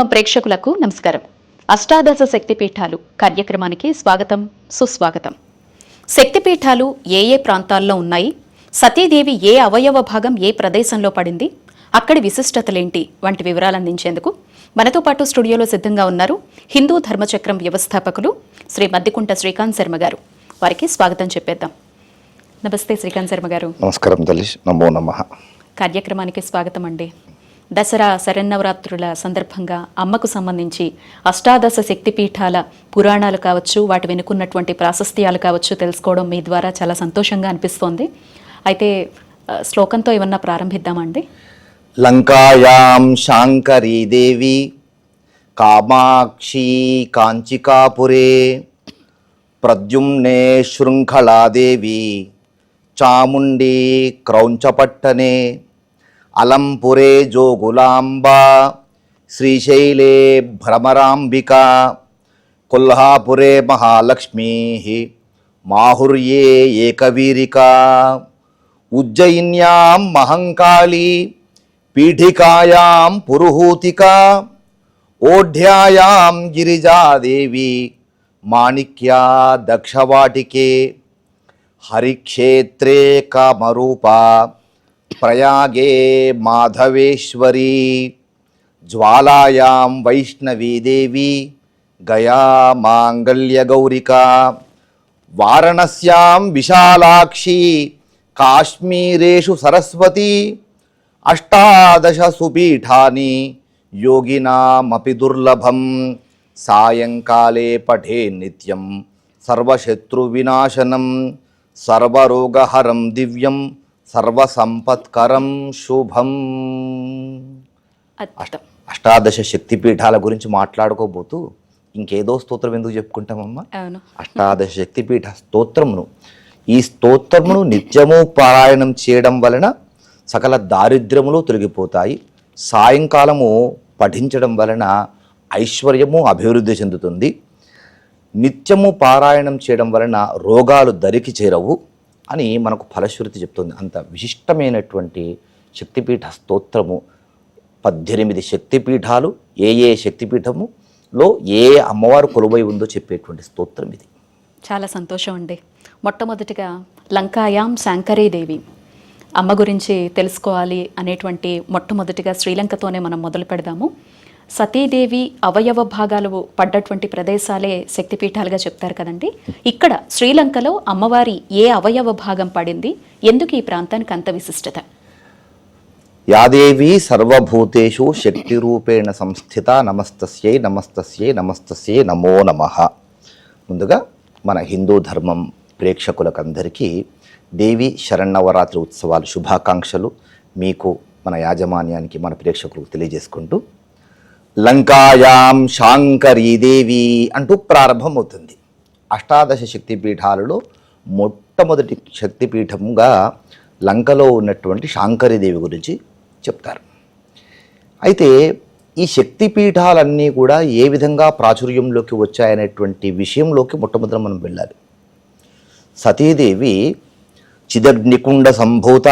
ధర్మం ప్రేక్షకులకు నమస్కారం. అష్టాదశ శక్తిపీఠాలు కార్యక్రమానికి స్వాగతం సుస్వాగతం. శక్తిపీఠాలు ఏ ఏ ప్రాంతాల్లో ఉన్నాయి? సతీదేవి ఏ అవయవ భాగం ఏ ప్రదేశంలో పడింది? అక్కడి విశిష్టతలేంటి? వంటి వివరాలు అందించేందుకు మనతో పాటు స్టూడియోలో సిద్ధంగా ఉన్నారు హిందూ ధర్మచక్రం వ్యవస్థాపకులు శ్రీ మద్దికుంట శ్రీకాంత్ శర్మ గారు. వారికి స్వాగతం చెప్పేద్దాం. నమస్తే శ్రీకాంత్ శర్మ గారు. నమస్కారం తల్లి. నమో నమ. కార్యక్రమానికి స్వాగతం అండి దసరా శరన్నవరాత్రుల సందర్భంగా అమ్మకు సంబంధించి అష్టాదశ శక్తిపీఠాల పురాణాలు కావచ్చు వాటి వెనుకున్నటువంటి ప్రాశస్త్యాలు కావచ్చు తెలుసుకోవడం మీ ద్వారా చాలా సంతోషంగా అనిపిస్తోంది. అయితే శ్లోకంతో ఏమన్నా ప్రారంభిద్దామండి లంకాయాం శాంకరీ దేవి కామాక్షి కాంచికాపురే ప్రద్యుమ్నే శృంఖలాదేవి చాముండి క్రౌంచపట్టనే అలంపురే జోగులాంబా శ్రీశైలే భ్రమరాంబిక కొల్హాపురే మహాలక్ష్మీ మాహుర్యే ఏకవీరిక ఉజ్జయిన్యాం మహంకాళీ పీఠికాయాం పురుహూతిక ఓఢ్యాయాం గిరిజాదేవి మాణిక్యా దక్షవాటికే హరిక్షేత్రే కామరూపా ప్రయాగే మాధవేశ్వరీ. జ్వాలాయాం వైష్ణవీదేవి గయా మాంగళ్యగౌరికా. వారణస్యాం విశాలాక్షి. కాశ్మీరేషు సరస్వతి. అష్టాదశ సుపీఠాని యోగినామపి దుర్లభం. సాయంకాలే పఠే నిత్యం సర్వశత్రువినాశనం. సర్వరోగహరం దివ్యం. సర్వసంపత్కరం శుభం. అష్టాదశ శక్తిపీఠాల గురించి మాట్లాడుకోబోతూ ఇంకేదో స్తోత్రం ఎందుకు చెప్పుకుంటామమ్మా? అష్టాదశ శక్తిపీఠ స్తోత్రమును. ఈ స్తోత్రమును నిత్యము పారాయణం చేయడం వలన సకల దారిద్ర్యములు తొలగిపోతాయి. సాయంకాలము పఠించడం వలన ఐశ్వర్యము అభివృద్ధి చెందుతుంది. నిత్యము పారాయణం చేయడం వలన రోగాలు దరికి చేరవు. అని మనకు ఫలశ్రుతి చెప్తుంది. అంత విశిష్టమైనటువంటి శక్తిపీఠ స్తోత్రము. పద్దెనిమిది శక్తిపీఠాలు ఏ ఏ శక్తిపీఠములో ఏ అమ్మవారు కొలువై ఉందో చెప్పేటువంటి స్తోత్రం ఇది. చాలా సంతోషం అండి. మొట్టమొదటిగా లంకాయాం శాంకరీదేవి అమ్మ గురించి తెలుసుకోవాలి అనేటువంటి మొట్టమొదటిగా శ్రీలంకతోనే మనం మొదలు పెడదాము. సతీదేవి అవయవ భాగాలు పడ్డటువంటి ప్రదేశాలే శక్తిపీఠాలుగా చెప్తారు కదండి. ఇక్కడ శ్రీలంకలో అమ్మవారి ఏ అవయవ భాగం పడింది? ఎందుకు ఈ ప్రాంతానికి అంత విశిష్టత? యాదేవి సర్వభూతేషు శక్తి రూపేణ సంస్థిత నమస్తస్యై నమస్తస్యై నమస్తస్యై నమో నమ. ముందుగా మన హిందూ ధర్మం ప్రేక్షకులకందరికీ దేవి శరణవరాత్రి ఉత్సవాలు శుభాకాంక్షలు మీకు మన యాజమాన్యానికి మన ప్రేక్షకులకు తెలియజేసుకుంటూ లంకాయాం శాంకరీదేవి అంటూ ప్రారంభమవుతుంది. అష్టాదశ శక్తిపీఠాలలో మొట్టమొదటి శక్తిపీఠంగా లంకలో ఉన్నటువంటి శాంకరీదేవి గురించి చెప్తారు. అయితే ఈ శక్తిపీఠాలన్నీ కూడా ఏ విధంగా ప్రాచుర్యంలోకి వచ్చాయనేటువంటి విషయంలోకి మొట్టమొదట మనం వెళ్ళాలి. సతీదేవి చిదగ్నికుండ సంభూత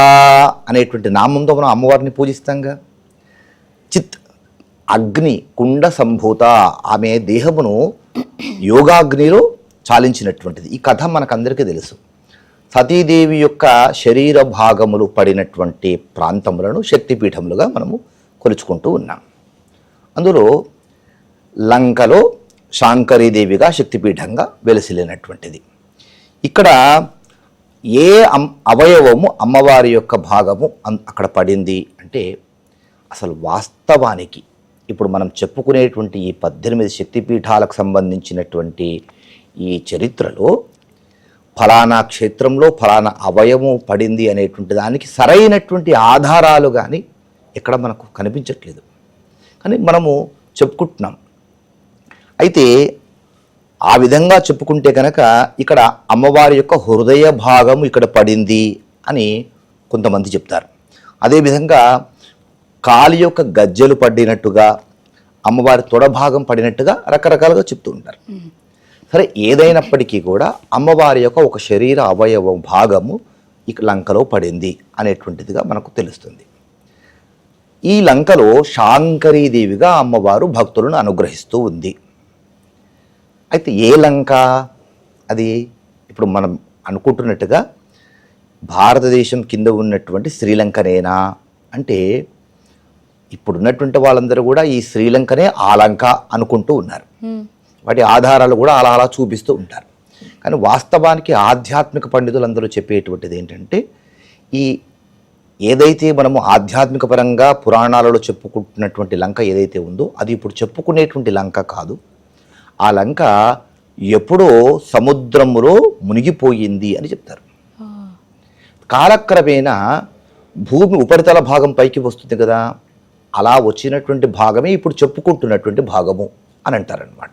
అనేటువంటి నామంతో మనం అమ్మవారిని పూజిస్తాంగా. చిత్ అగ్ని కుండ సంభూత ఆమె దేహమును యోగాగ్నిలో చాలించినటువంటిది. ఈ కథ మనకందరికీ తెలుసు. సతీదేవి యొక్క శరీర భాగములు పడినటువంటి ప్రాంతములను శక్తిపీఠములుగా మనము కొలుచుకుంటూ ఉన్నాం. అందులో లంకలో శాంకరీదేవిగా శక్తిపీఠంగా వెలసిల్లినటువంటిది. ఇక్కడ ఏ అమ్ అవయవము అమ్మవారి యొక్క భాగము అక్కడ పడింది అంటే అసలు వాస్తవానికి ఇప్పుడు మనం చెప్పుకునేటువంటి ఈ పద్దెనిమిది శక్తిపీఠాలకు సంబంధించినటువంటి ఈ చరిత్రలో ఫలానా క్షేత్రంలో ఫలానా అవయము పడింది అనేటువంటి దానికి సరైనటువంటి ఆధారాలు కానీ ఎక్కడ మనకు కనిపించట్లేదు. కానీ మనము చెప్పుకుంటున్నాం. అయితే ఆ విధంగా చెప్పుకుంటే కనుక ఇక్కడ అమ్మవారి యొక్క హృదయ భాగం ఇక్కడ పడింది అని కొంతమంది చెప్తారు. అదేవిధంగా కాలి యొక్క గజ్జెలు పడినట్టుగా అమ్మవారి తొడ భాగం పడినట్టుగా రకరకాలుగా చెప్తూ ఉంటారు. సరే ఏదైనప్పటికీ కూడా అమ్మవారి యొక్క ఒక శరీర అవయవ భాగము ఇక లంకలో పడింది అనేటువంటిదిగా మనకు తెలుస్తుంది. ఈ లంకలో శాంకరీదేవిగా అమ్మవారు భక్తులను అనుగ్రహిస్తూ ఉంది. అయితే ఏ లంక? అది ఇప్పుడు మనం అనుకుంటున్నట్టుగా భారతదేశం కింద ఉన్నటువంటి శ్రీలంకనేనా? అంటే ఇప్పుడున్నటువంటి వాళ్ళందరూ కూడా ఈ శ్రీలంకనే ఆ లంక అనుకుంటూ ఉన్నారు. వాటి ఆధారాలు కూడా అలా అలా చూపిస్తూ ఉంటారు. కానీ వాస్తవానికి ఆధ్యాత్మిక పండితులందరూ చెప్పేటువంటిది ఏంటంటే ఈ ఏదైతే మనము ఆధ్యాత్మిక పరంగా పురాణాలలో చెప్పుకుంటున్నటువంటి లంక ఏదైతే ఉందో అది ఇప్పుడు చెప్పుకునేటువంటి లంక కాదు. ఆ లంక ఎప్పుడో సముద్రములో మునిగిపోయింది అని చెప్తారు. కాలక్రమేణా భూమి ఉపరితల భాగం పైకి వస్తుంది కదా. అలా వచ్చినటువంటి భాగమే ఇప్పుడు చెప్పుకుంటున్నటువంటి భాగము అని అంటారనమాట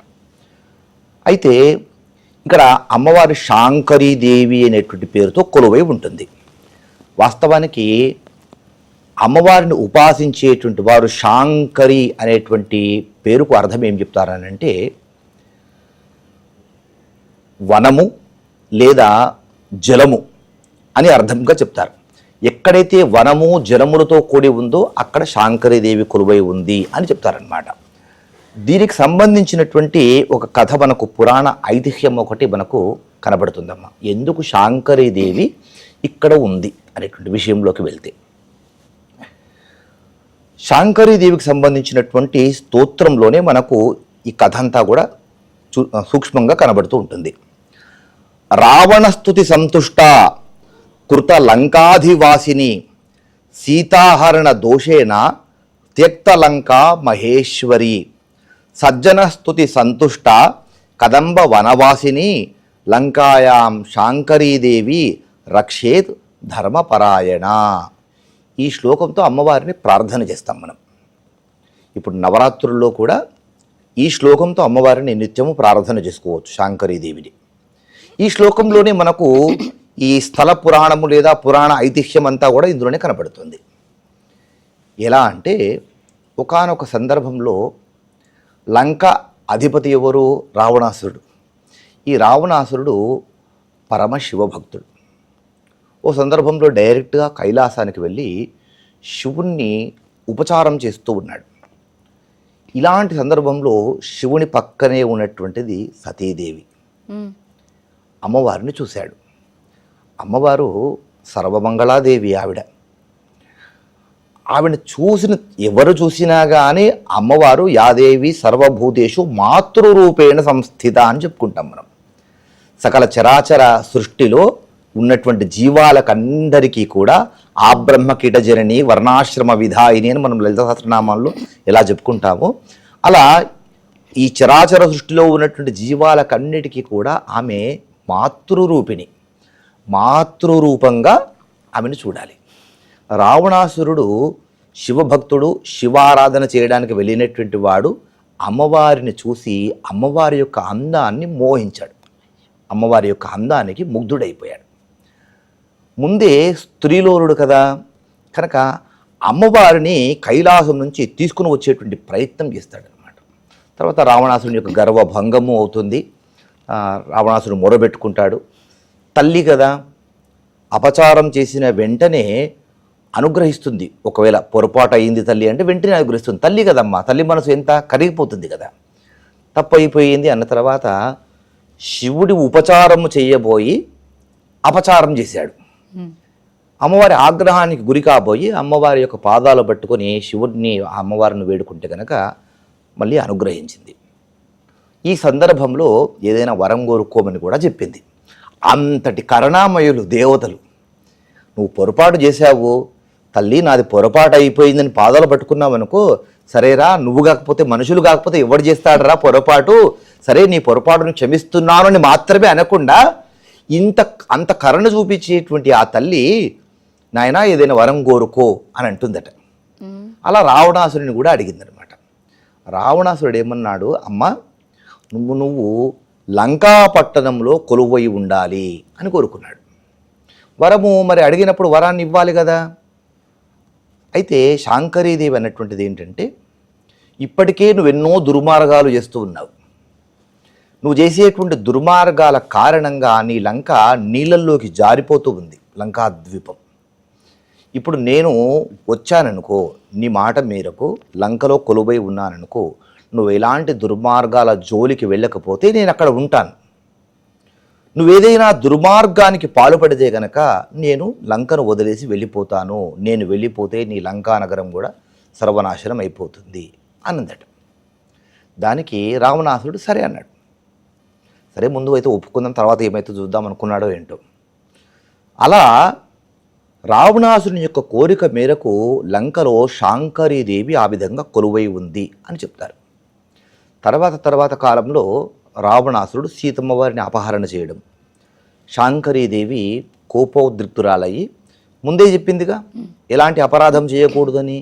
అయితే ఇక్కడ అమ్మవారి శాంకరీదేవి అనేటువంటి పేరుతో కొలువై ఉంటుంది. వాస్తవానికి అమ్మవారిని ఉపాసించేటువంటి వారు శాంకరి అనేటువంటి పేరుకు అర్థం ఏం చెప్తారనంటే వనము లేదా జలము అని అర్థంగా చెప్తారు. ఎక్కడైతే వనము జలములతో కూడి ఉందో అక్కడ శాంకరీదేవి కొలువై ఉంది అని చెప్తారనమాట దీనికి సంబంధించినటువంటి ఒక కథ మనకు పురాణ ఐతిహ్యం ఒకటి మనకు కనబడుతుందమ్మా. ఎందుకు శాంకరీదేవి ఇక్కడ ఉంది అనేటువంటి విషయంలోకి వెళ్తే. శాంకరీదేవికి సంబంధించినటువంటి స్తోత్రంలోనే మనకు ఈ కథ అంతా కూడా చూ- సూక్ష్మంగా కనబడుతూ ఉంటుంది. రావణస్తుతి సంతుష్ట కృత లంకాధివాసిని సీతాహరణ దోషేణ త్యక్త లంకా మహేశ్వరి సజ్జన స్థుతి సంతుష్ట కదంబ వనవాసిని లంకాయాం శాంకరీదేవి రక్షేత్ ధర్మపరాయణ. ఈ శ్లోకంతో అమ్మవారిని ప్రార్థన చేస్తాం మనం. ఇప్పుడు నవరాత్రుల్లో కూడా ఈ శ్లోకంతో అమ్మవారిని నిత్యము ప్రార్థన చేసుకోవచ్చు శాంకరీదేవిని. ఈ శ్లోకంలోనే మనకు ఈ స్థల పురాణము లేదా పురాణ ఐతిహ్యం అంతా కూడా ఇందులోనే కనపడుతుంది ఎలా అంటే ఒకానొక సందర్భంలో లంక అధిపతి ఎవరు? రావణాసురుడు. ఈ రావణాసురుడు పరమశివ భక్తుడు ఓ సందర్భంలో డైరెక్ట్గా కైలాసానికి వెళ్ళి శివుణ్ణి ఉపచారం చేస్తూ ఉన్నాడు. ఇలాంటి సందర్భంలో శివుని పక్కనే ఉన్నటువంటిది సతీదేవి. అమ్మవారిని చూశాడు. అమ్మవారు సర్వమంగళాదేవి ఆవిడ. ఆవిడ చూసిన ఎవరు చూసినా కానీ అమ్మవారు యాదేవి సర్వభూతేషు మాతృరూపేణ సంస్థిత అని చెప్పుకుంటాం మనం. సకల చరాచర సృష్టిలో ఉన్నటువంటి జీవాలకందరికీ కూడా ఆ బ్రహ్మ కీటజనని వర్ణాశ్రమ విధాయిని అని మనం లలిత సహస్రనామాల్లో ఎలా చెప్పుకుంటామో అలా ఈ చరాచర సృష్టిలో ఉన్నటువంటి జీవాలకన్నిటికీ కూడా ఆమె మాతృరూపిణి. మాతృరూపంగా ఆమెను చూడాలి. రావణాసురుడు శివభక్తుడు శివారాధన చేయడానికి వెళ్ళినటువంటి వాడు అమ్మవారిని చూసి అమ్మవారి యొక్క అందాన్ని మోహించాడు. అమ్మవారి యొక్క అందానికి ముగ్ధుడైపోయాడు. ముందే స్త్రీలోనుడు కదా కనుక అమ్మవారిని కైలాసం నుంచి తీసుకుని వచ్చేటువంటి ప్రయత్నం చేస్తాడనమాట తర్వాత రావణాసురుని యొక్క గర్వభంగము అవుతుంది. రావణాసురుడు మొరబెట్టుకుంటాడు. తల్లి కదా అపచారం చేసిన వెంటనే అనుగ్రహిస్తుంది. ఒకవేళ పొరపాటు అయింది తల్లి అంటే వెంటనే అనుగ్రహిస్తుంది. తల్లి కదమ్మా తల్లి మనసు ఎంత కరిగిపోతుంది కదా. తప్పు అయిపోయింది అన్న తర్వాత శివుడి ఉపచారము చేయబోయి అపచారం చేశాడు. అమ్మవారి ఆగ్రహానికి గురి కాబోయి అమ్మవారి యొక్క పాదాలు పట్టుకొని శివుడిని అమ్మవారిని వేడుకుంటే కనుక మళ్ళీ అనుగ్రహించింది. ఈ సందర్భంలో ఏదైనా వరం కోరుకోమని కూడా చెప్పింది. అంతటి కరుణామయులు దేవతలు. నువ్వు పొరపాటు చేశావు. తల్లి నాది పొరపాటు అయిపోయిందని పాదాలు పట్టుకున్నావు అనుకో సరేరా నువ్వు కాకపోతే మనుషులు కాకపోతే ఎవడు చేస్తాడరా పొరపాటు? సరే నీ పొరపాటును క్షమిస్తున్నాను అని మాత్రమే అనకుండా ఇంత అంత కరుణ చూపించేటువంటి ఆ తల్లి నాయనా ఏదైనా వరం కోరుకో అని అంటుందట. అలా రావణాసురుని కూడా అడిగిందనమాట. రావణాసురుడు ఏమన్నాడు అమ్మ నువ్వు నువ్వు లంకా పట్టణంలో కొలువై ఉండాలి అని కోరుకున్నాడు. వరము మరి అడిగినప్పుడు వరాన్ని ఇవ్వాలి కదా? అయితే శాంకరీదేవి అన్నటువంటిది ఏంటంటే ఇప్పటికే నువ్వు ఎన్నో దుర్మార్గాలు చేస్తూ ఉన్నావు. నువ్వు చేసేటువంటి దుర్మార్గాల కారణంగా నీ లంక నీళ్ళల్లోకి జారిపోతూ ఉంది లంకా ద్వీపం. ఇప్పుడు నేను వచ్చాననుకో నీ మాట మేరకు లంకలో కొలువై ఉన్నాననుకో నువ్వు ఎలాంటి దుర్మార్గాల జోలికి వెళ్ళకపోతే నేను అక్కడ ఉంటాను. నువ్వేదైనా దుర్మార్గానికి పాల్పడితే గనక నేను లంకను వదిలేసి వెళ్ళిపోతాను. నేను వెళ్ళిపోతే నీ లంకా నగరం కూడా సర్వనాశనం అయిపోతుంది అన్నదట. దానికి రావణాసుడు సరే అన్నాడు. సరే ముందు అయితే ఒప్పుకుందాం తర్వాత ఏమైతే చూద్దాం అనుకున్నాడో ఏంటో. అలా రావణాసుని యొక్క కోరిక మేరకు లంకలో శాంకరీదేవి ఆ విధంగా కొలువై ఉంది అని చెప్తారు. తర్వాత తర్వాత కాలంలో రావణాసురుడు సీతమ్మ వారిని అపహరణ చేయడం. శాంకరీదేవి కోపోద్రిక్తురాలయ్యి ముందే చెప్పిందిగా ఎలాంటి అపరాధం చేయకూడదని?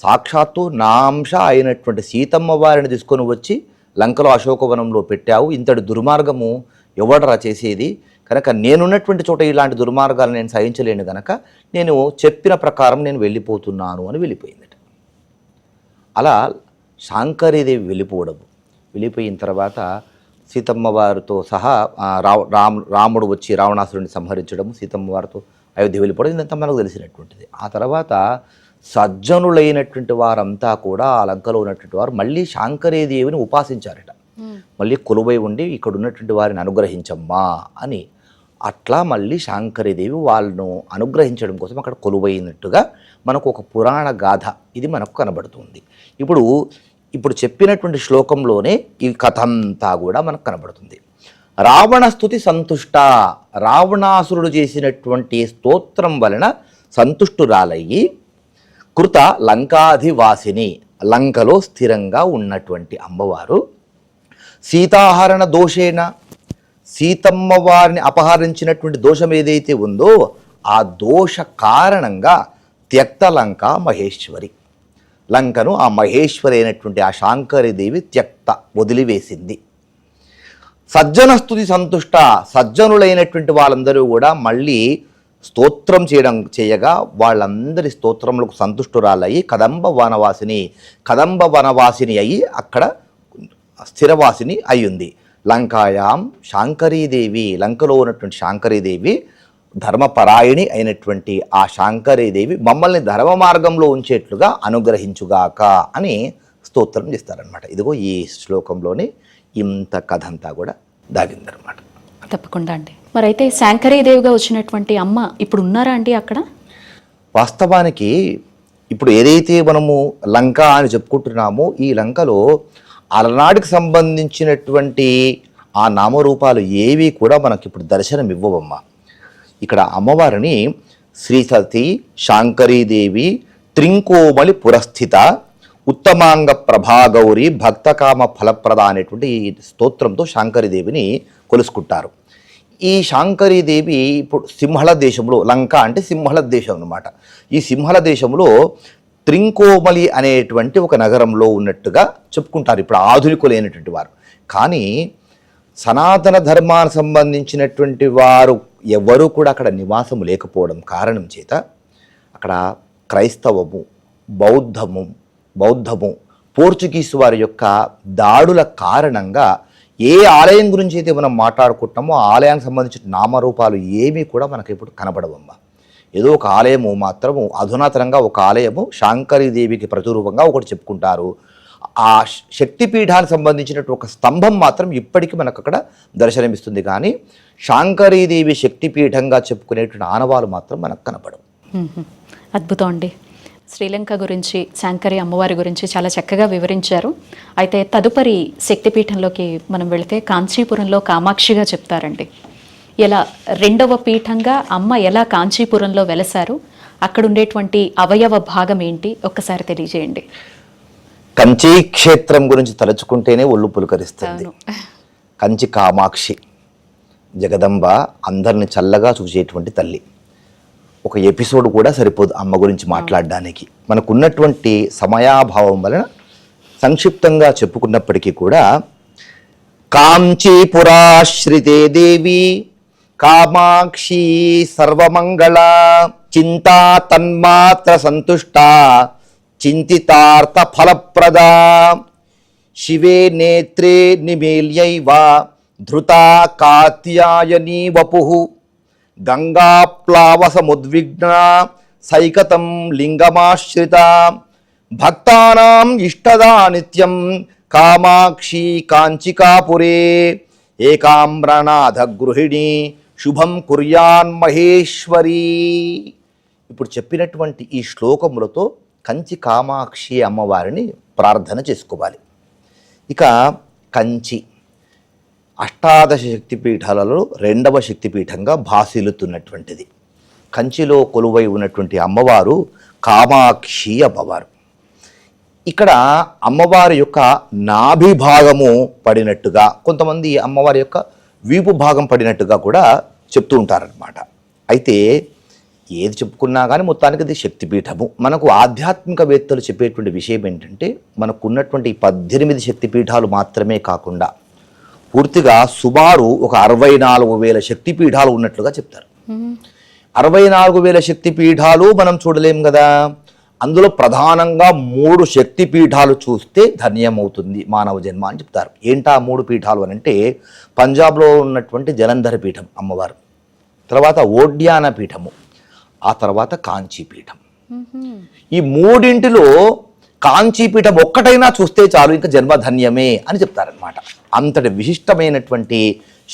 సాక్షాత్తు నాంశ అయినటువంటి సీతమ్మ వారిని తీసుకొని వచ్చి లంకలో అశోకవనంలో పెట్టావు. ఇంతటి దుర్మార్గము ఎవడరా చేసేది? కనుక నేనున్నటువంటి చోట ఇలాంటి దుర్మార్గాలు నేను సహించలేను కనుక నేను చెప్పిన ప్రకారం నేను వెళ్ళిపోతున్నాను అని వెళ్ళిపోయిందట. అలా శాంకరీదేవి వెళ్ళిపోవడం వెళ్ళిపోయిన తర్వాత సీతమ్మ వారితో సహా రామ్ రాముడు వచ్చి రావణాసురుడిని సంహరించడం సీతమ్మ వారితో అయోధ్య వెళ్ళిపోవడం ఇదంతా మనకు తెలిసినటువంటిది. ఆ తర్వాత సజ్జనులైనటువంటి వారంతా కూడా ఆ లంకలో ఉన్నటువంటి వారు మళ్ళీ శాంకరీదేవిని ఉపాసించారట. మళ్ళీ కొలువై ఉండి ఇక్కడ ఉన్నటువంటి వారిని అనుగ్రహించమ్మా అని అట్లా మళ్ళీ శాంకరీదేవి వాళ్ళను అనుగ్రహించడం కోసం అక్కడ కొలువైనట్టుగా మనకు ఒక పురాణ గాథ ఇది మనకు కనబడుతుంది. ఇప్పుడు ఇప్పుడు చెప్పినటువంటి శ్లోకంలోనే ఈ కథ అంతా కూడా మనకు కనబడుతుంది. రావణ స్థుతి సంతుష్ట రావణాసురుడు చేసినటువంటి స్తోత్రం వలన సంతుష్టురాలయ్యి కృత లంకాధివాసిని లంకలో స్థిరంగా ఉన్నటువంటి అమ్మవారు సీతాహరణ దోషేన సీతమ్మ వారిని అపహరించినటువంటి దోషం ఏదైతే ఉందో ఆ దోష కారణంగా త్యక్త లంక మహేశ్వరి. లంకను ఆ మహేశ్వరి అయినటువంటి ఆ శాంకరిదేవి త్యక్త వదిలివేసింది. సజ్జన స్థుతి సంతుష్ట సజ్జనులైనటువంటి వాళ్ళందరూ కూడా మళ్ళీ స్తోత్రం చేయడం చేయగా వాళ్ళందరి స్తోత్రములకు సంతుష్టురాలయ్యి కదంబ వనవాసిని కదంబ వనవాసిని అయ్యి అక్కడ స్థిరవాసిని అయ్యింది. లంకాయాం శాంకరీదేవి లంకలో ఉన్నటువంటి శాంకరీదేవి ధర్మపరాయణి అయినటువంటి ఆ శాంకరీదేవి మమ్మల్ని ధర్మ మార్గంలో ఉంచేట్లుగా అనుగ్రహించుగాక అని స్తోత్రం చేస్తారనమాట ఇదిగో ఈ శ్లోకంలోని ఇంత కథ అంతా కూడా దాగిందనమాట తప్పకుండా అండి. మరి అయితే శాంకరీదేవిగా వచ్చినటువంటి అమ్మ ఇప్పుడు ఉన్నారా అండి అక్కడ? వాస్తవానికి ఇప్పుడు ఏదైతే మనము లంక అని చెప్పుకుంటున్నామో ఈ లంకలో అలనాటికి సంబంధించినటువంటి ఆ నామరూపాలు ఏవి కూడా మనకి ఇప్పుడు దర్శనం ఇవ్వవమ్మా ఇక్కడ అమ్మవారిని శ్రీ సతీ శాంకరీదేవి త్రింకోమలి పురస్థిత ఉత్తమాంగ ప్రభాగౌరి భక్తకామ ఫలప్రద అనేటువంటి ఈ స్తోత్రంతో శాంకరీదేవిని కొలుసుకుంటారు. ఈ శాంకరీదేవి ఇప్పుడు సింహళ దేశంలో లంక అంటే సింహళ దేశం అన్నమాట. ఈ సింహళ దేశంలో త్రింకోమలి అనేటువంటి ఒక నగరంలో ఉన్నట్టుగా చెప్పుకుంటారు. ఇప్పుడు ఆధునికులైనటువంటి వారు. కానీ సనాతన ధర్మానికి సంబంధించినటువంటి వారు ఎవరూ కూడా అక్కడ నివాసము లేకపోవడం కారణం చేత అక్కడ క్రైస్తవము బౌద్ధము బౌద్ధము పోర్చుగీస్ వారి యొక్క దాడుల కారణంగా ఏ ఆలయం గురించి అయితే మనం మాట్లాడుకుంటున్నామో ఆలయానికి సంబంధించిన నామరూపాలు ఏమీ కూడా మనకి ఇప్పుడు కనబడవమ్మా. ఏదో ఒక ఆలయము మాత్రము అధునాతనంగా ఒక ఆలయము శాంకరీదేవికి ప్రతిరూపంగా ఒకటి చెప్పుకుంటారు. ఆ శక్తిపీఠానికి సంబంధించినటువంటి ఒక స్తంభం మాత్రం ఇప్పటికీ మనకు అక్కడ దర్శనమిస్తుంది. కానీ శాంకరీదేవి శక్తిపీఠంగా చెప్పుకునేటువంటి ఆనవాలు మాత్రం మనకు కనపడవు. అద్భుతం అండి. శ్రీలంక గురించి శాంకరి అమ్మవారి గురించి చాలా చక్కగా వివరించారు. అయితే తదుపరి శక్తిపీఠంలోకి మనం వెళితే కాంచీపురంలో కామాక్షిగా చెప్తారండి. ఎలా రెండవ పీఠంగా అమ్మ ఎలా కాంచీపురంలో వెలసారు అక్కడ ఉండేటువంటి అవయవ భాగం ఏంటి? ఒక్కసారి తెలియజేయండి. కంచి క్షేత్రం గురించి తలుచుకుంటేనే ఒళ్ళు పులకరిస్తుంది. కంచి కామాక్షి. జగదంబ అందరిని చల్లగా చూసేటువంటి తల్లి. ఒక ఎపిసోడ్ కూడా సరిపోదు అమ్మ గురించి మాట్లాడడానికి. మనకున్నటువంటి సమయాభావం వలన సంక్షిప్తంగా చెప్పుకున్నప్పటికీ కూడా కాంచీపురాశ్రితే దేవి కామాక్షి సర్వమంగళ చింతా తన్మాత్ర సంతుష్ట చింతితార్థ ఫలప్రద శివే నేత్రే నిమీల్యైవ ధృతా కాత్యాయనీ వపు గంగాప్లావసముద్విగ్న సైకతం లింగమాశ్రిత. భక్తానాం ఇష్టదా నిత్యం కామాక్షి కాంచికాపురే. ఏకామ్రనాథ గృహిణి శుభం కుర్యాన్ మహేశ్వరీ. ఇప్పుడు చెప్పినటువంటి ఈ శ్లోకములతో కంచి కామాక్షి అమ్మవారిని ప్రార్థన చేసుకోవాలి. ఇక కంచి అష్టాదశ శక్తిపీఠాలలో రెండవ శక్తిపీఠంగా భాసిల్లుతున్నటువంటిది. కంచిలో కొలువై ఉన్నటువంటి అమ్మవారు కామాక్షి అమ్మవారు ఇక్కడ అమ్మవారి యొక్క నాభిభాగము పడినట్టుగా కొంతమంది అమ్మవారి యొక్క వీపు భాగం పడినట్టుగా కూడా చెప్తూ ఉంటారనమాట అయితే ఏది చెప్పుకున్నా కానీ మొత్తానికి ఇది శక్తిపీఠము. మనకు ఆధ్యాత్మికవేత్తలు చెప్పేటువంటి విషయం ఏంటంటే మనకున్నటువంటి పద్దెనిమిది శక్తిపీఠాలు మాత్రమే కాకుండా పూర్తిగా సుమారు ఒక అరవై నాలుగు వేల శక్తిపీఠాలు ఉన్నట్లుగా చెప్తారు. అరవై నాలుగు వేల శక్తిపీఠాలు మనం చూడలేం కదా. అందులో ప్రధానంగా మూడు శక్తిపీఠాలు చూస్తే ధన్యమవుతుంది మానవ జన్మ అని చెప్తారు. ఏంటా మూడు పీఠాలు అని అంటే పంజాబ్లో ఉన్నటువంటి జలంధర పీఠం అమ్మవారు. తర్వాత ఓడ్యాన పీఠము ఆ తర్వాత కాంచీ పీఠం. ఈ మూడింటిలో కాంచీపీఠం ఒక్కటైనా చూస్తే చాలు ఇంకా జన్మధన్యమే అని చెప్తారనమాట అంతటి విశిష్టమైనటువంటి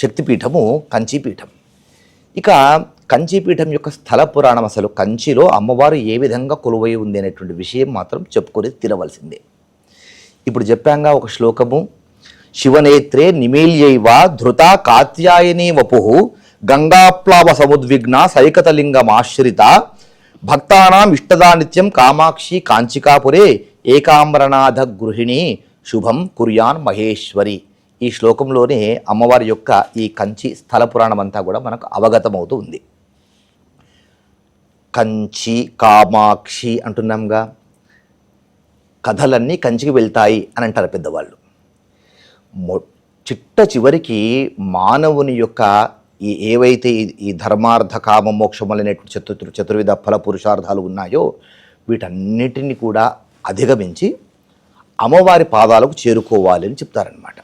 శక్తిపీఠము కంచీపీఠం. ఇక కంచీపీఠం యొక్క స్థల పురాణం అసలు కంచిలో అమ్మవారు ఏ విధంగా కొలువై ఉంది అనేటువంటి విషయం మాత్రం చెప్పుకొని తినవలసిందే. ఇప్పుడు చెప్పాంగా ఒక శ్లోకము శివనేత్రే నిమీల్యైవ ధృత కాత్యాయని వపు గంగాప్లావ సముద్విగ్న సైకతలింగమాశ్రిత భక్తానాం ఇష్టదా నిత్యం కామాక్షి కాంచికాపురే ఏకాంబరనాథ గృహిణి శుభం కుర్యాన్ మహేశ్వరి. ఈ శ్లోకంలోనే అమ్మవారి యొక్క ఈ కంచి స్థల పురాణం అంతా కూడా మనకు అవగతమవుతూ ఉంది. కంచి కామాక్షి అంటున్నాంగా. కథలన్నీ కంచికి వెళ్తాయి అని అంటారు పెద్దవాళ్ళు. మొ చిట్ట చివరికి మానవుని యొక్క ఈ ఏవైతే ఈ- ధర్మార్థ కామ మోక్షములనేటువంటి చతుర్ చతుర్విధ ఫల పురుషార్థాలు ఉన్నాయో వీటన్నిటిని కూడా అధిగమించి అమ్మవారి పాదాలకు చేరుకోవాలి అని చెప్తారనమాట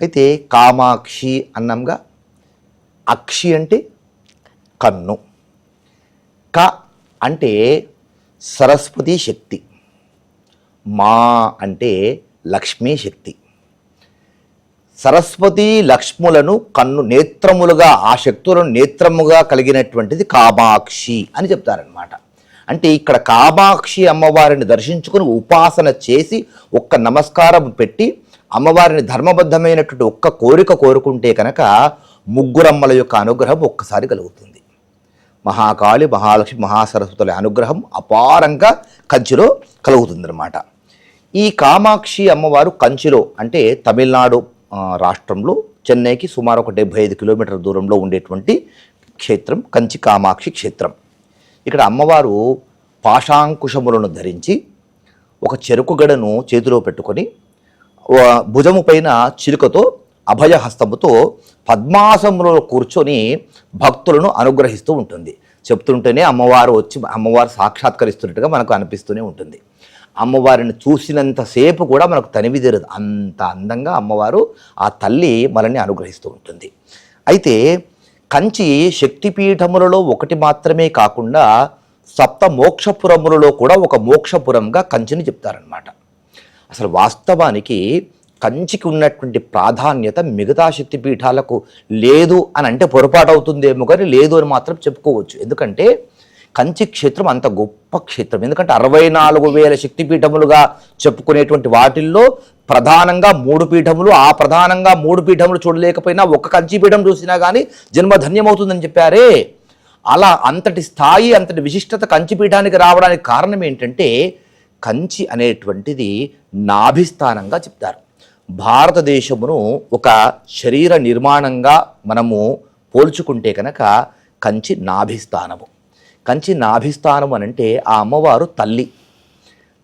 అయితే కామాక్షి అన్నంగా అక్షి అంటే కన్ను. క అంటే సరస్వతి శక్తి. మా అంటే లక్ష్మీ శక్తి. సరస్వతి లక్ష్ములను కన్ను నేత్రములుగా ఆ శక్తులను నేత్రముగా కలిగినటువంటిది కామాక్షి అని చెప్తారనమాట అంటే ఇక్కడ కామాక్షి అమ్మవారిని దర్శించుకుని ఉపాసన చేసి ఒక్క నమస్కారం పెట్టి అమ్మవారిని ధర్మబద్ధమైనటువంటి ఒక్క కోరిక కోరుకుంటే కనుక ముగ్గురమ్మల యొక్క అనుగ్రహం ఒక్కసారి కలుగుతుంది. మహాకాళి మహాలక్ష్మి మహాసరస్వతుల అనుగ్రహం అపారంగా కంచిలో కలుగుతుందన్నమాట. ఈ కామాక్షి అమ్మవారు కంచిలో అంటే తమిళనాడు రాష్ట్రంలో చెన్నైకి సుమారు ఒక డెబ్బై ఐదు కిలోమీటర్ల దూరంలో ఉండేటువంటి క్షేత్రం కంచి కామాక్షి క్షేత్రం. ఇక్కడ అమ్మవారు పాశాంకుశములను ధరించి ఒక చెరుకు గడను చేతిలో పెట్టుకొని భుజము పైన చిలుకతో అభయహస్తముతో పద్మాసనంలో కూర్చొని భక్తులను అనుగ్రహిస్తూ ఉంటుంది. చెప్తుంటేనే అమ్మవారు వచ్చి అమ్మవారు సాక్షాత్కరిస్తున్నట్టుగా మనకు అనిపిస్తూనే ఉంటుంది. అమ్మవారిని చూసినంతసేపు కూడా మనకు తనివి తెరదు. అంత అందంగా అమ్మవారు ఆ తల్లి మనల్ని అనుగ్రహిస్తూ ఉంటుంది. అయితే కంచి శక్తిపీఠములలో ఒకటి మాత్రమే కాకుండా సప్త మోక్షపురములలో కూడా ఒక మోక్షపురంగా కంచిని చెప్తారనమాట అసలు వాస్తవానికి కంచికి ఉన్నటువంటి ప్రాధాన్యత మిగతా శక్తి పీఠాలకు లేదు అని అంటే పొరపాటు అవుతుందేమో కానీ లేదు అని మాత్రం చెప్పుకోవచ్చు. ఎందుకంటే కంచి క్షేత్రం అంత గొప్ప క్షేత్రం. ఎందుకంటే అరవై నాలుగు వేల శక్తి పీఠములుగా చెప్పుకునేటువంటి వాటిల్లో ప్రధానంగా మూడు పీఠములు ఆ ప్రధానంగా మూడు పీఠములు చూడలేకపోయినా ఒక్క కంచి పీఠం చూసినా కానీ జన్మధన్యమవుతుందని చెప్పారే. అలా అంతటి స్థాయి అంతటి విశిష్టత కంచి పీఠానికి రావడానికి కారణం ఏంటంటే కంచి అనేటువంటిది నాభిస్థానంగా చెప్తారు. భారతదేశమును ఒక శరీర నిర్మాణంగా మనము పోల్చుకుంటే కనుక కంచి నాభిస్థానము. కంచి నాభిస్థానం అని అంటే ఆ అమ్మవారు తల్లి.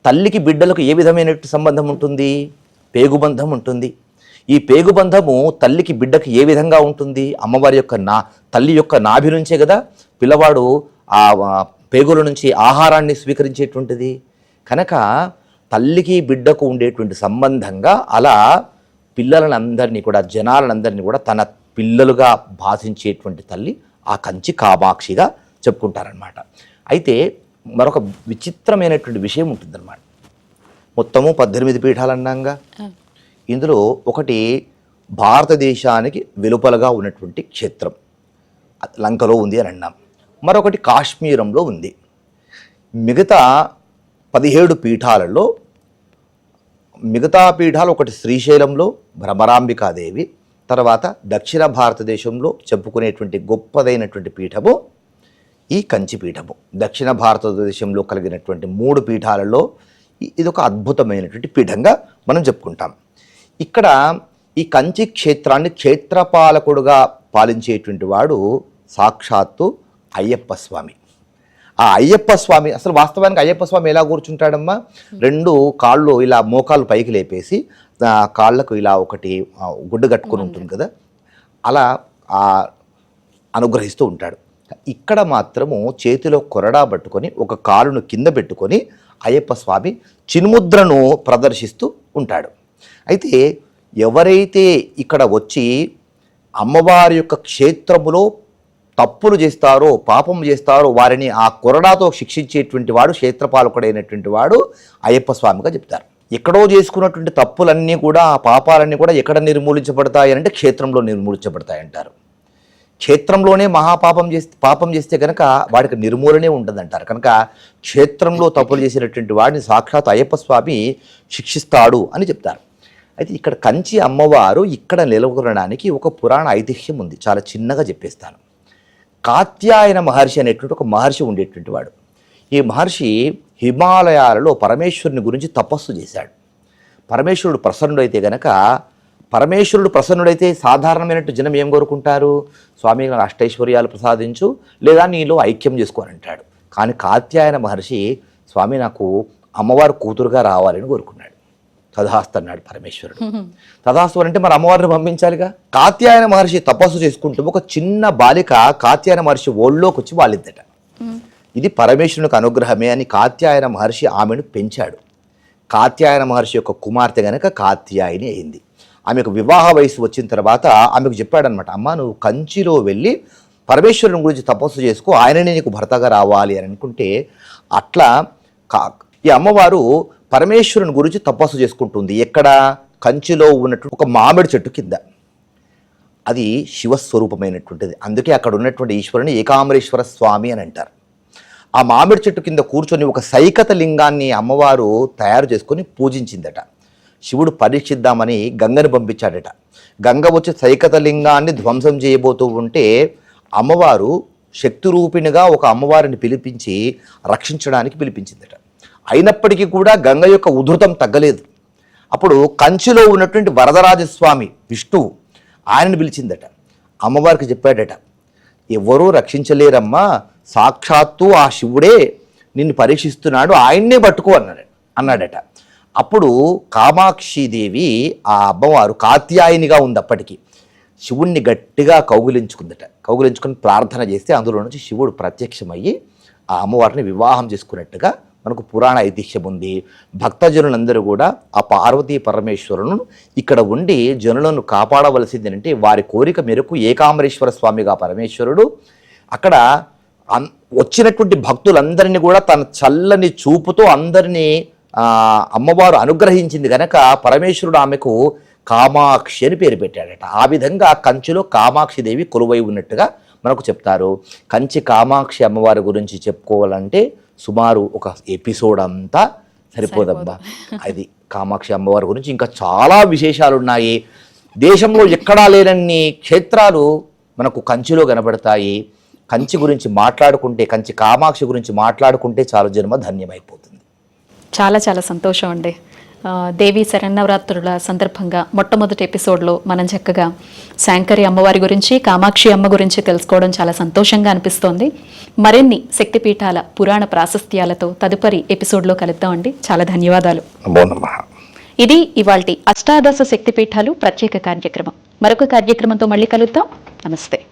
తల్లికి బిడ్డలకు ఏ విధమైన సంబంధం ఉంటుంది? పేగుబంధం ఉంటుంది. ఈ పేగుబంధము తల్లికి బిడ్డకి ఏ విధంగా ఉంటుంది? అమ్మవారి యొక్క నా తల్లి యొక్క నాభి నుంచే కదా? పిల్లవాడు ఆ ఆ పేగుల నుంచి ఆహారాన్ని స్వీకరించేటువంటిది. కనుక తల్లికి బిడ్డకు ఉండేటువంటి సంబంధంగా అలా పిల్లలందరినీ కూడా జనాలందరినీ కూడా తన పిల్లలుగా భాషించేటువంటి తల్లి ఆ కంచి కామాక్షిగా చెప్పుకుంటారనమాట అయితే మరొక విచిత్రమైనటువంటి విషయం ఉంటుందన్నమాట. మొత్తము పద్దెనిమిది పీఠాలు అన్నాగా ఇందులో ఒకటి భారతదేశానికి వెలుపలగా ఉన్నటువంటి క్షేత్రం. లంకలో ఉంది అని అన్నాం. మరొకటి కాశ్మీరంలో ఉంది. మిగతా పదిహేడు పీఠాలలో మిగతా పీఠాలు ఒకటి శ్రీశైలంలో భ్రమరాంబికాదేవి తర్వాత దక్షిణ భారతదేశంలో చెప్పుకునేటువంటి గొప్పదైనటువంటి పీఠము ఈ కంచి పీఠము. దక్షిణ భారతదేశంలో కలిగినటువంటి మూడు పీఠాలలో ఇది ఒక అద్భుతమైనటువంటి పీఠంగా మనం చెప్పుకుంటాం. ఇక్కడ ఈ కంచి క్షేత్రాన్ని క్షేత్రపాలకుడుగా పాలించేటువంటి వాడు సాక్షాత్తు అయ్యప్ప స్వామి. ఆ అయ్యప్ప స్వామి అసలు వాస్తవానికి అయ్యప్ప స్వామి ఎలా కూర్చుంటాడమ్మా? రెండు కాళ్ళు ఇలా మోకాళ్ళు పైకి లేపేసి కాళ్ళకు ఇలా ఒకటి గుడ్డు గుడ్డ కట్టుకుని ఉంటుంది కదా? అలా అనుగ్రహిస్తూ ఉంటాడు. ఇక్కడ మాత్రము చేతిలో కొరడా పట్టుకొని ఒక కాలును కింద పెట్టుకొని అయ్యప్ప స్వామి చిన్ముద్రను ప్రదర్శిస్తూ ఉంటాడు. అయితే ఎవరైతే ఇక్కడ వచ్చి అమ్మవారి యొక్క క్షేత్రములో తప్పులు చేస్తారో పాపం చేస్తారో వారిని ఆ కొరడాతో శిక్షించేటువంటి వాడు క్షేత్రపాలకుడైనటువంటి వాడు అయ్యప్ప స్వామిగా చెప్తారు. ఎక్కడో చేసుకున్నటువంటి తప్పులన్నీ కూడా ఆ పాపాలన్నీ కూడా ఎక్కడ నిర్మూలించబడతాయి అంటే క్షేత్రంలో నిర్మూలించబడతాయి అంటారు క్షేత్రంలోనే మహాపాపం చేస్తే పాపం చేస్తే కనుక వాడికి నిర్మూలనే ఉంటుందంటారు. కనుక క్షేత్రంలో తప్పులు చేసినటువంటి వాడిని సాక్షాత్ అయ్యప్ప స్వామి శిక్షిస్తాడు అని చెప్తారు. అయితే ఇక్కడ కంచి అమ్మవారు ఇక్కడ నిలవడానికి ఒక పురాణ ఐతిహ్యం ఉంది. చాలా చిన్నగా చెప్పేస్తాను. కాత్యాయన మహర్షి అనేటువంటి ఒక మహర్షి ఉండేటువంటి వాడు. ఈ మహర్షి హిమాలయాలలో పరమేశ్వరుని గురించి తపస్సు చేశాడు. పరమేశ్వరుడు ప్రసన్నుడైతే గనక పరమేశ్వరుడు ప్రసన్నుడైతే సాధారణమైనట్టు జనం ఏం కోరుకుంటారు? స్వామి నాకు అష్టైశ్వర్యాలు ప్రసాదించు లేదా నీలో ఐక్యం చేసుకోని అంటాడు. కానీ కాత్యాయన మహర్షి స్వామి నాకు అమ్మవారు కూతురుగా రావాలని కోరుకున్నాడు. తథాస్తు అన్నాడు పరమేశ్వరుడు. తథాస్తు అంటే మరి అమ్మవారిని పంపించాలిగా? కాత్యాయన మహర్షి తపస్సు చేసుకుంటూ ఒక చిన్న బాలిక కాత్యాయన మహర్షి ఒళ్ళోకి వచ్చి వాలిద్దట ఇది పరమేశ్వరునికి అనుగ్రహమే అని కాత్యాయన మహర్షి ఆమెను పెంచాడు. కాత్యాయన మహర్షి యొక్క కుమార్తె గనక కాత్యాయని అయింది. ఆమెకు వివాహ వయసు వచ్చిన తర్వాత ఆమెకు చెప్పాడనమాట అమ్మ నువ్వు కంచిలో వెళ్ళి పరమేశ్వరుని గురించి తపస్సు చేసుకో ఆయననే నీకు భర్తగా రావాలి అని అనుకుంటే అట్లా కా ఈ అమ్మవారు పరమేశ్వరుని గురించి తపస్సు చేసుకుంటుంది. ఎక్కడ? కంచిలో ఉన్నటువంటి ఒక మామిడి చెట్టు కింద. అది శివస్వరూపమైనటువంటిది. అందుకే అక్కడ ఉన్నటువంటి ఈశ్వరుని ఏకామరేశ్వర స్వామి అని అంటారు. ఆ మామిడి చెట్టు కింద కూర్చొని ఒక సైకత లింగాన్ని అమ్మవారు తయారు చేసుకొని పూజించిందట. శివుడు పరీక్షిద్దామని గంగను పంపించాడట. గంగ వచ్చి సైకత లింగాన్ని ధ్వంసం చేయబోతూ ఉంటే అమ్మవారు శక్తి రూపిణిగా ఒక అమ్మవారిని పిలిపించి రక్షించడానికి పిలిపించిందట. అయినప్పటికీ కూడా గంగ యొక్క ఉధృతం తగ్గలేదు. అప్పుడు కంచిలో ఉన్నటువంటి వరదరాజస్వామి విష్ణువు ఆయనను పిలిచిందట. అమ్మవారికి చెప్పాడట ఎవరూ రక్షించలేరమ్మా. సాక్షాత్తు ఆ శివుడే నిన్ను పరీక్షిస్తున్నాడు. ఆయన్నే పట్టుకో అన్నాడు అన్నాడట. అప్పుడు కామాక్షిదేవి ఆ అమ్మవారు కాత్యాయనిగా ఉంది అప్పటికి శివుణ్ణి గట్టిగా కౌగులించుకుందట. కౌగులించుకుని ప్రార్థన చేస్తే అందులో నుంచి శివుడు ప్రత్యక్షమయ్యి ఆ అమ్మవారిని వివాహం చేసుకున్నట్టుగా మనకు పురాణ ఐతిహ్యం ఉంది. భక్తజనులందరూ కూడా ఆ పార్వతీ పరమేశ్వరులను ఇక్కడ ఉండి జనులను కాపాడవలసింది అంటే వారి కోరిక మేరకు ఏకాంబరేశ్వర స్వామిగా పరమేశ్వరుడు అక్కడ అన్ వచ్చినటువంటి భక్తులందరినీ కూడా తన చల్లని చూపుతో అందరినీ అమ్మవారు అనుగ్రహించింది కనుక పరమేశ్వరుడు ఆమెకు కామాక్షి అని పేరు పెట్టాడట. ఆ విధంగా కంచిలో కామాక్షి దేవి కొలువై ఉన్నట్టుగా మనకు చెప్తారు. కంచి కామాక్షి అమ్మవారి గురించి చెప్పుకోవాలంటే సుమారు ఒక ఎపిసోడ్ అంతా సరిపోదబ్బా అది కామాక్షి అమ్మవారి గురించి ఇంకా చాలా విశేషాలు ఉన్నాయి దేశంలో ఎక్కడా లేనన్ని క్షేత్రాలు మనకు కంచిలో కనబడతాయి కంచి గురించి మాట్లాడుకుంటే కంచి కామాక్షి గురించి మాట్లాడుకుంటే చాలు జన్మ ధన్యమైపోతుంది. చాలా చాలా సంతోషం అండి. దేవి శరన్నవరాత్రుల సందర్భంగా మొట్టమొదటి ఎపిసోడ్లో మనం చక్కగా శాంకరి అమ్మవారి గురించి కామాక్షి అమ్మ గురించి తెలుసుకోవడం చాలా సంతోషంగా అనిపిస్తోంది. మరిన్ని శక్తిపీఠాల పురాణ ప్రాశస్త్యాలతో తదుపరి ఎపిసోడ్లో కలుద్దామండి చాలా ధన్యవాదాలు. ఇది ఇవాల్టి అష్టాదశ శక్తిపీఠాలు ప్రత్యేక కార్యక్రమం. మరొక కార్యక్రమంతో మళ్ళీ కలుద్దాం. నమస్తే.